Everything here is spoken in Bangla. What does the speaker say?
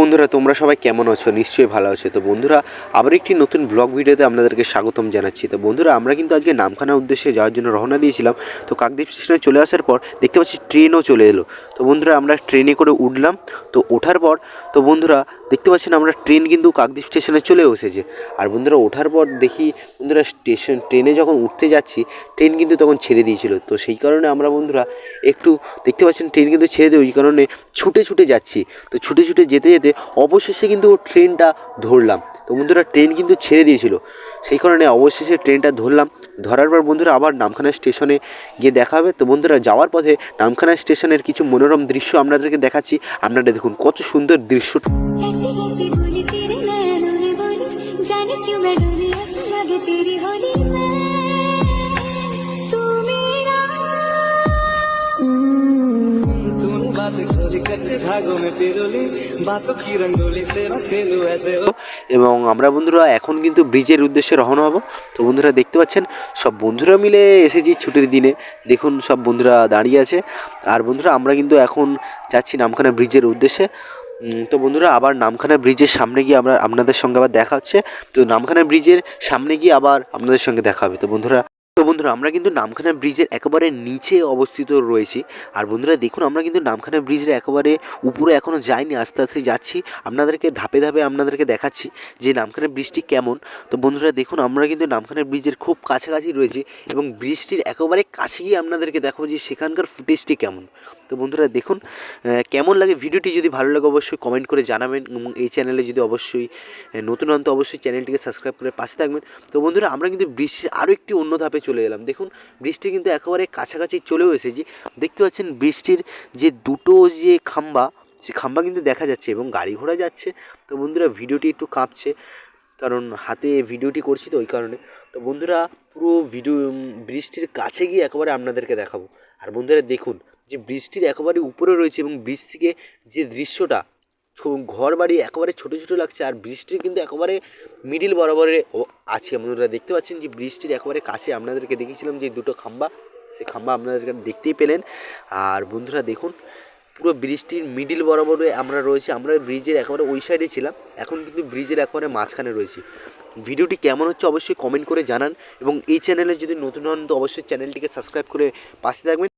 বন্ধুরা, তোমরা সবাই কেমন আছো? নিশ্চয়ই ভালো আছো। তো বন্ধুরা, আবার একটি নতুন ব্লগ ভিডিওতে আপনাদেরকে স্বাগতম জানাচ্ছি। তো বন্ধুরা, আমরা কিন্তু আজকে নামখানা উদ্দেশ্যে যাওয়ার জন্য রওনা দিয়েছিলাম। তো কাকদ্বীপ স্টেশনে চলে আসার পর দেখতে পাচ্ছি ট্রেনও চলে এলো। তো বন্ধুরা, আমরা ট্রেনে করে উঠলাম। তো ওঠার পর, তো বন্ধুরা, দেখতে পাচ্ছেন আমরা ট্রেন কিন্তু কাকদ্বীপ স্টেশনে চলে এসেছে। আর বন্ধুরা, ওঠার পর দেখি, বন্ধুরা, স্টেশন, ট্রেনে যখন উঠতে যাচ্ছি, ট্রেন কিন্তু তখন ছেড়ে দিয়েছিল। তো সেই কারণে আমরা বন্ধুরা একটু দেখতে পাচ্ছেন ট্রেন কিন্তু ছেড়ে দেয় ওই কারণে ছুটে ছুটে যাচ্ছি। তো ছুটে ছুটে যেতে যেতে অবশেষে কিন্তু ট্রেনটা ধরলাম। তো বন্ধুরা ট্রেন কিন্তু ছেড়ে দিয়েছিল। সেই কারণে অবশেষে ট্রেনটা ধরলাম। ধরার পর বন্ধুরা, আবার নামখানা স্টেশনে গিয়ে দেখা হবে। তো বন্ধুরা, যাওয়ার পথে নামখানা স্টেশনের কিছু মনোরম দৃশ্য আপনাদেরকে দেখাচ্ছি। আপনারা দেখুন কত সুন্দর দৃশ্য। ऐसी कच्चे धागों में पिरोली बातों की रंगोली से खेलू ऐसे हो এবং আমরা বন্ধুরা এখন কিন্তু ব্রিজের উদ্দেশ্যে রওনা হব তো বন্ধুরা দেখতে পাচ্ছেন সব বন্ধুরা মিলে এসেছি ছুটির দিনে দেখুন সব বন্ধুরা দাঁড়িয়ে আছে আর বন্ধুরা আমরা কিন্তু এখন যাচ্ছি নামখানা ব্রিজের উদ্দেশ্যে উম, তো বন্ধুরা আবার নামখানা ব্রিজের সামনে গিয়ে আমরা আপনাদের সঙ্গে আবার দেখা হচ্ছে তো নামখানা ব্রিজের সামনে গিয়ে আবার আপনাদের সঙ্গে দেখা হবে তো বন্ধুরা তো বন্ধুরা, আমরা কিন্তু নামখানা ব্রিজের একেবারে নিচে অবস্থিত রয়েছি। আর বন্ধুরা, দেখুন, আমরা কিন্তু নামখানা ব্রিজের একেবারে উপরে এখনও যাইনি, আস্তে আস্তে যাচ্ছি। আপনাদেরকে ধাপে ধাপে আপনাদেরকে দেখাচ্ছি যে নামখানা ব্রিজটি কেমন। তো বন্ধুরা, দেখুন, আমরা কিন্তু নামখানা ব্রিজের খুব কাছাকাছি রয়েছি এবং ব্রিজটির একেবারে কাছে গিয়ে আপনাদেরকে দেখাবো যে সেখানকার ফুটেজটি কেমন। তো বন্ধুরা, দেখুন কেমন লাগে ভিডিওটি? যদি ভালো লাগে, অবশ্যই কমেন্ট করে জানাবেন এবং এই চ্যানেলে যদি অবশ্যই নতুন অন্ত অবশ্যই চ্যানেলটিকে সাবস্ক্রাইব করে পাশে থাকবেন। তো বন্ধুরা, আমরা কিন্তু ব্রিজটির আরও একটি অন্য ধাপে চলে এলাম। দেখুন, বৃষ্টি কিন্তু একেবারে কাছাকাছি চলেও এসেছি। দেখতে পাচ্ছেন বৃষ্টির যে দুটো যে খাম্বা, সে খাম্বা কিন্তু দেখা যাচ্ছে এবং গাড়ি ঘোড়া যাচ্ছে। তো বন্ধুরা, ভিডিওটি একটু কাঁপছে, কারণ হাতে ভিডিওটি করছি তো ওই কারণে। তো বন্ধুরা, পুরো ভিডিও বৃষ্টির কাছে গিয়ে একেবারে আপনাদেরকে দেখাবো। আর বন্ধুরা, দেখুন যে বৃষ্টির একেবারে উপরে রয়েছে এবং বৃষ্টিকে যে দৃশ্যটা ঘর বাড়ি একেবারে ছোটো ছোটো লাগছে আর বৃষ্টির কিন্তু একেবারে মিডিল বরাবরে আছে। বন্ধুরা, দেখতে পাচ্ছেন যে বৃষ্টির একেবারে কাছে আপনাদেরকে দেখিয়েছিলাম যে দুটো খাম্বা সেই খাম্বা আপনাদেরকে দেখতেই পেলেন। আর বন্ধুরা, দেখুন, পুরো ব্রিজটির মিডিল বরাবরে আমরা রয়েছি, আমরা ব্রিজের একেবারে ওই সাইডে ছিলাম, এখন কিন্তু ব্রিজের একেবারে মাঝখানে রয়েছি। ভিডিওটি কেমন হচ্ছে অবশ্যই কমেন্ট করে জানান এবং এই চ্যানেলে যদি নতুন হন, তো অবশ্যই চ্যানেলটিকে সাবস্ক্রাইব করে পাশে থাকবেন।